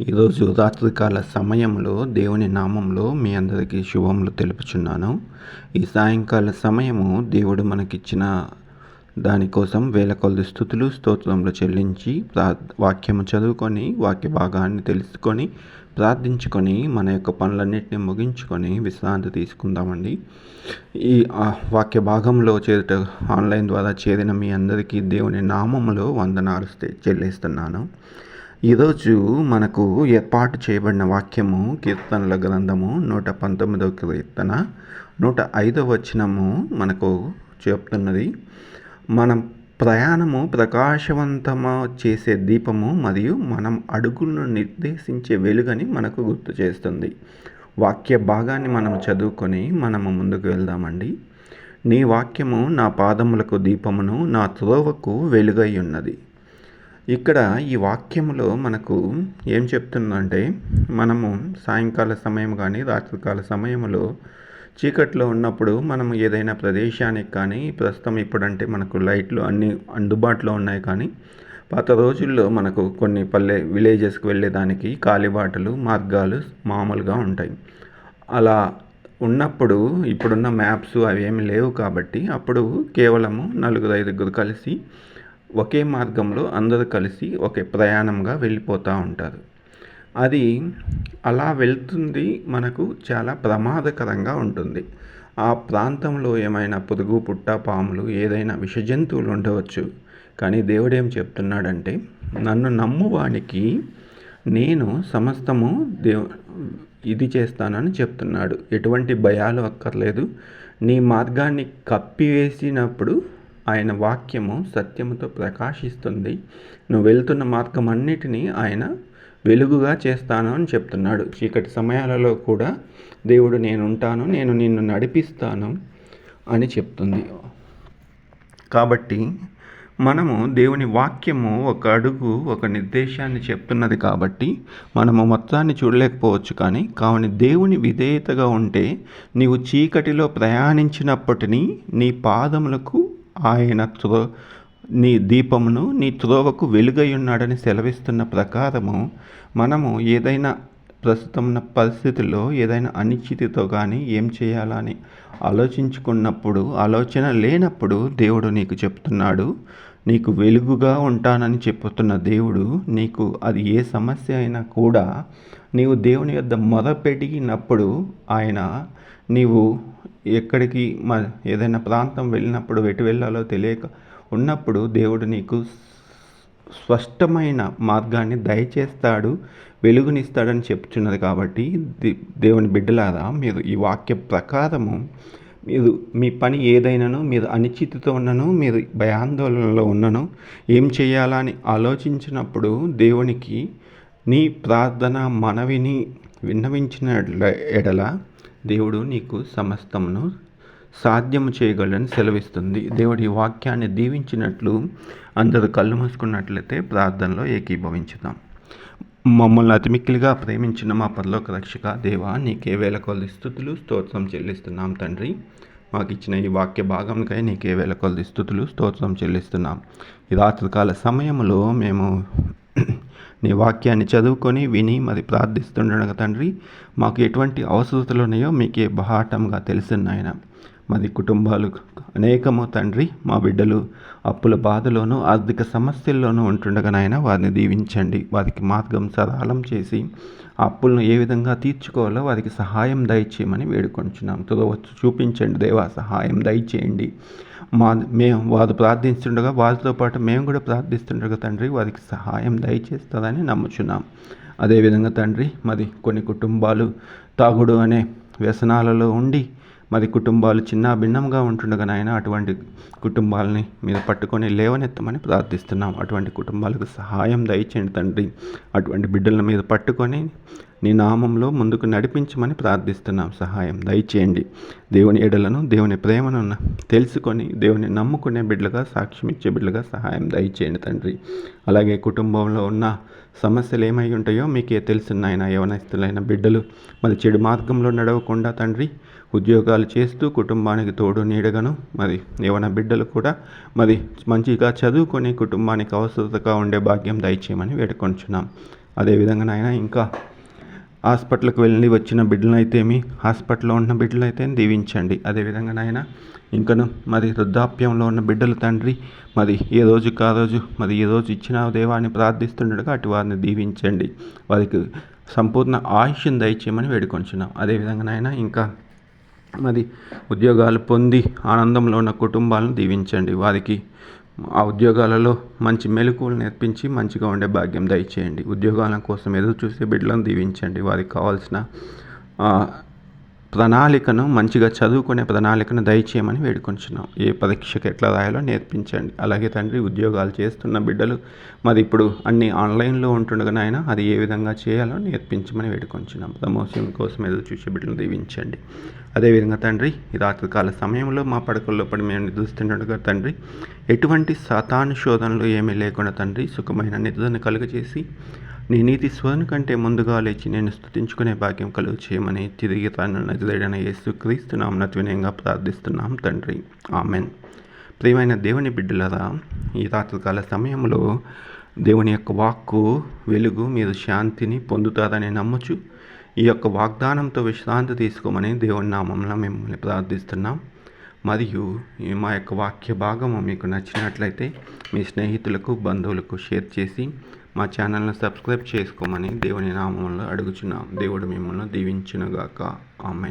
ఈరోజు రాత్రికాల సమయంలో దేవుని నామంలో మీ అందరికీ శుభములు తెలుపుచున్నాను. ఈ సాయంకాల సమయము దేవుడు మనకిచ్చిన దానికోసం వేల కొలది స్థుతులు స్తోత్రములు చెల్లించి ప్రా వాక్యము చదువుకొని వాక్య భాగాన్ని తెలుసుకొని ప్రార్థించుకొని మన యొక్క పనులన్నింటినీ ముగించుకొని విశ్రాంతి తీసుకుందామండి. ఈ వాక్య భాగంలో చేరిట ఆన్లైన్ ద్వారా చేరిన మీ అందరికీ దేవుని నామములో వందనాలు చెల్లిస్తున్నాను. ఈరోజు మనకు ఏర్పాటు చేయబడిన వాక్యము కీర్తనల గ్రంథము నూట పంతొమ్మిదవ కీర్తన నూట ఐదవ వచనము మనకు చెప్తున్నది. మనం ప్రయాణము ప్రకాశవంతము చేసే దీపము మరియు మనం అడుగులను నిర్దేశించే వెలుగని మనకు గుర్తు చేస్తుంది. వాక్య భాగాన్ని మనం చదువుకొని మనము ముందుకు వెళ్దామండి. నీ వాక్యము నా పాదములకు దీపమును నా త్రోవకు వెలుగై ఉన్నది. ఇక్కడ ఈ వాక్యంలో మనకు ఏం చెప్తుందంటే మనము సాయంకాల సమయం కానీ రాత్రికాల సమయంలో చీకట్లో ఉన్నప్పుడు మనం ఏదైనా ప్రదేశానికి కానీ ప్రస్తుతం ఇప్పుడంటే మనకు లైట్లు అన్నీ అందుబాటులో ఉన్నాయి కానీ పాత రోజుల్లో మనకు కొన్ని పల్లె విలేజెస్కి వెళ్ళేదానికి కాలిబాటలు మార్గాలు మామూలుగా ఉంటాయి. అలా ఉన్నప్పుడు ఇప్పుడున్న మ్యాప్స్ అవి ఏమి లేవు కాబట్టి అప్పుడు కేవలము నలుగురు ఐదుగురు కలిసి ఒకే మార్గంలో అందరూ కలిసి ఒకే ప్రయాణంగా వెళ్ళిపోతూ ఉంటారు. అది అలా వెళ్తుంది మనకు చాలా ప్రమాదకరంగా ఉంటుంది. ఆ ప్రాంతంలో ఏమైనా పురుగు పుట్ట పాములు ఏదైనా విషజంతువులు ఉండవచ్చు. కానీ దేవుడు ఏం చెప్తున్నాడంటే నన్ను నమ్మువానికి నేను సమస్తము దేవు ఇది చేస్తానని చెప్తున్నాడు. ఎటువంటి భయాలు అక్కర్లేదు. నీ మార్గాన్ని కప్పివేసినప్పుడు ఆయన వాక్యము సత్యముతో ప్రకాశిస్తుంది. నువ్వు వెళ్తున్న మార్గం అన్నిటినీ ఆయన వెలుగుగా చేస్తాను అని చెప్తున్నాడు. చీకటి సమయాలలో కూడా దేవుడు నేను ఉంటాను నేను నిన్ను నడిపిస్తాను అని చెప్తుంది. కాబట్టి మనము దేవుని వాక్యము ఒక అడుగు ఒక నిర్దేశాన్ని చెప్తున్నది కాబట్టి మనము మొత్తాన్ని చూడలేకపోవచ్చు కానీ కావున దేవుని విధేయతగా ఉంటే నీవు చీకటిలో ప్రయాణించినప్పటినీ నీ పాదములకు ఆయన త్రో నీ దీపమును నీ త్రోవకు వెలుగై ఉన్నాడని సెలవిస్తున్న ప్రకారము మనము ఏదైనా ప్రస్తుతం ఉన్న పరిస్థితుల్లో ఏదైనా అనిశ్చితితో కానీ ఏం చేయాలని ఆలోచించుకున్నప్పుడు ఆలోచన లేనప్పుడు దేవుడు నీకు చెప్తున్నాడు నీకు వెలుగుగా ఉంటానని చెప్పుతున్న దేవుడు నీకు అది ఏ సమస్య అయినా కూడా నీవు దేవుని యొద్ద మొదపెడిగినప్పుడు ఆయన నీవు ఎక్కడికి మ ఏదైనా ప్రాంతం వెళ్ళినప్పుడు ఎటు వెళ్ళాలో తెలియక ఉన్నప్పుడు దేవుడు నీకు స్పష్టమైన మార్గాన్ని దయచేస్తాడు వెలుగునిస్తాడని చెప్తున్నది కాబట్టి దే- దేవుని బిడ్డలారా మీరు ఈ వాక్య ప్రకారము మీరు మీ పని ఏదైనాను మీరు అనిశ్చితితో ఉన్నను మీరు భయాందోళనలో ఉన్నను ఏం చేయాలని ఆలోచించినప్పుడు దేవునికి నీ ప్రార్థన మనవిని విన్నవించిన ఎడల- దేవుడు నీకు సమస్తమును సాధ్యము చేయగలని సెలవిస్తుంది. దేవుడి వాక్యాన్ని దీవించినట్లు అందరూ కళ్ళు మూసుకున్నట్లయితే ప్రార్థనలో ఏకీభవించుదాం మమ్మల్ని అతిమిక్కిలిగా ప్రేమించిన మా పరలోక రక్షక దేవా నీకే వేల కొలది స్థుతులు స్తోత్రం చెల్లిస్తున్నాం తండ్రి. మాకు ఇచ్చిన ఈ వాక్య భాగంకై నీకే వేల కొలది స్థుతులు స్తోత్రం చెల్లిస్తున్నాం. ఈ రాత్రికాల సమయంలో మేము నీ వాక్యాన్ని చదువుకొని విని మరి ప్రార్థిస్తుండగా తండ్రి మాకు ఎటువంటి అవసరతలు ఉన్నాయో మీకే బహాటంగా తెలిసినాయన మరి కుటుంబాలు అనేకము తండ్రి మా బిడ్డలు అప్పుల బాధలోనూ ఆర్థిక సమస్యల్లోనూ ఉంటుండగానైనా వారిని దీవించండి. వారికి మార్గం సరళం చేసి అప్పులను ఏ విధంగా తీర్చుకోవాలో వారికి సహాయం దయచేయమని వేడుకొంచున్నాం. తుదవచ్చు చూపించండి దేవా సహాయం దయచేయండి. మా మేము వారు ప్రార్థిస్తుండగా వారితో పాటు మేము కూడా ప్రార్థిస్తుండగా తండ్రి వారికి సహాయం దయచేస్తుందని నమ్ముచున్నాం. అదేవిధంగా తండ్రి మరి కొన్ని కుటుంబాలు తాగుడు అనే వ్యసనాలలో ఉండి మరి కుటుంబాలు చిన్న భిన్నంగా ఉంటుండగా నాయన అటువంటి కుటుంబాలని మీరు పట్టుకొని లేవనెత్తమని ప్రార్థిస్తున్నాం. అటువంటి కుటుంబాలకు సహాయం దయచేయండి తండ్రి. అటువంటి బిడ్డలను మీద పట్టుకొని నీ నామంలో ముందుకు నడిపించమని ప్రార్థిస్తున్నాం. సహాయం దయచేయండి. దేవుని ఎడలను దేవుని ప్రేమను తెలుసుకొని దేవుని నమ్ముకునే బిడ్డలుగా సాక్ష్యం ఇచ్చే బిడ్డలుగా సహాయం దయచేయండి తండ్రి. అలాగే కుటుంబంలో ఉన్న సమస్యలు ఏమై ఉంటాయో మీకే తెలుసున్నాయన యవనస్తులైన బిడ్డలు మరి చెడు మార్గంలో నడవకుండా తండ్రి ఉద్యోగాలు చేస్తూ కుటుంబానికి తోడు నీడగను. మరి ఏమైనా బిడ్డలు కూడా మరి మంచిగా చదువుకొని కుటుంబానికి అవసరతగా ఉండే భాగ్యం దయచేయమని వేడుకొంచున్నాం. అదేవిధంగా నాయన ఇంకా హాస్పిటల్కి వెళ్ళి వచ్చిన బిడ్డలు అయితే మీ హాస్పిటల్లో ఉన్న బిడ్డలు అయితే దీవించండి. అదేవిధంగా నాయన ఇంకను మరి వృద్ధాప్యంలో ఉన్న బిడ్డలు తండ్రి మరి ఏ రోజు కా రోజు మరి ఏ రోజు ఇచ్చిన దేవాన్ని ప్రార్థిస్తుండగా అటు వారిని దీవించండి. వారికి సంపూర్ణ ఆయుష్యం దయచేయమని వేడుకొంచున్నాం. అదేవిధంగా నాయన ఇంకా మరి ఉద్యోగాలు పొంది ఆనందంలో ఉన్న కుటుంబాలను దీవించండి. వారికి ఆ ఉద్యోగాలలో మంచి మెలకువలు నేర్పించి మంచిగా ఉండే భాగ్యం దయచేయండి. ఉద్యోగాల కోసం ఎదురు చూసే బిడ్డలను దీవించండి. వారికి కావాల్సిన ప్రణాళికను మంచిగా చదువుకునే ప్రణాళికను దయచేయమని వేడుకొంచున్నాం. ఏ పరీక్షకు ఎట్లా రాయాలో నేర్పించండి. అలాగే తండ్రి ఉద్యోగాలు చేస్తున్న బిడ్డలు మరి ఇప్పుడు అన్ని ఆన్లైన్లో ఉంటుండగా అది ఏ విధంగా చేయాలో నేర్పించమని వేడుకొంచున్నాం. ప్రమోషన్ కోసం ఎదురు చూసే బిడ్డలు దీవించండి. అదేవిధంగా తండ్రి ఈ రాత్రికాల సమయంలో మా పడకల్లో పడి మేము నిద్రిస్తుండగా తండ్రి ఎటువంటి సాతాను శోధనలు ఏమీ లేకుండా తండ్రి సుఖమైన నిద్రను కలుగజేసి నీ నీతి స్వరం కంటే ముందుగా లేచి నేను స్థుతించుకునే భాగ్యం కలుగు చేయమని తిరిగి తాను నజరేడన యేసు క్రీస్తునామన వినయంగా ప్రార్థిస్తున్నాం తండ్రి. ఆమెన్. ప్రియమైన దేవుని బిడ్డలరా ఈ రాత్రికాల సమయంలో దేవుని యొక్క వాక్కు వెలుగు మీరు శాంతిని పొందుతారని నమ్మచ్చు ఈ యొక్క వాగ్దానంతో విశ్రాంతి తీసుకోమని దేవుని నామంలో మిమ్మల్ని ప్రార్థిస్తున్నాం. మరియు ఈ మా యొక్క వాక్య భాగము మీకు నచ్చినట్లయితే మీ స్నేహితులకు బంధువులకు షేర్ చేసి మా ఛానల్ను సబ్స్క్రైబ్ చేసుకోమని దేవుని నామంలో అడుగుచున్నాం. దేవుడు మిమ్మల్ని దీవించునుగాక. ఆమె